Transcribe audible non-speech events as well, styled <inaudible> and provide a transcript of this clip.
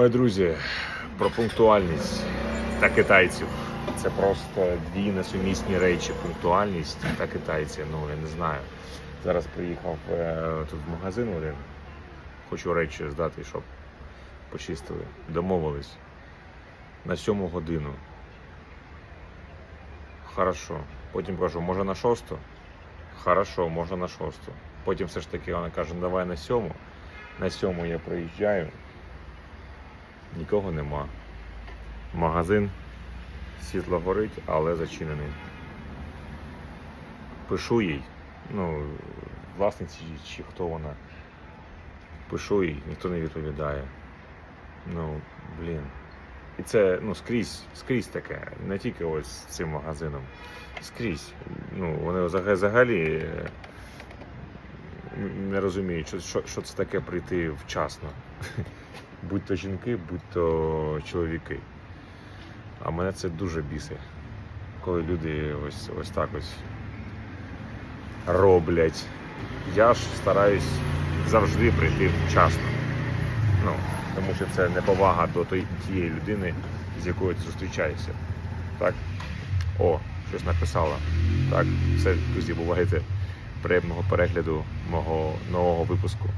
Ой, друзі, про пунктуальність та китайців. Це просто дві несумісні речі. Пунктуальність та китайці. Ну я не знаю. Зараз приїхав е, тут в магазин один. Хочу речі здати, щоб почистили. Домовились. На сьому годину. Хорошо. Потім кажу, може на шосту? Хорошо, може на шосту. Потім все ж таки вона каже, «Ну, давай на сьому. На сьому я приїжджаю. Нікого нема. Магазин, світло горить, але зачинений. Пишу їй, ну, власниці чи хто вона. Пишу їй, ніхто не відповідає. Ну, блін. І це ну, скрізь, скрізь таке, не тільки ось з цим магазином. Скрізь. Ну, вони взагалі, е, не розуміють, що, що, що це таке прийти вчасно. <laughs> Будь то жінки, будь то чоловіки. А мене це дуже бісить, коли люди ось, ось так ось роблять. Я ж стараюсь завжди прийти вчасно. Ну, тому що це неповага до той- тієї людини, з якою ти зустрічаєшся. Так? О, щось написала. Так, все, друзі, бувайте приємного перегляду мого нового випуску.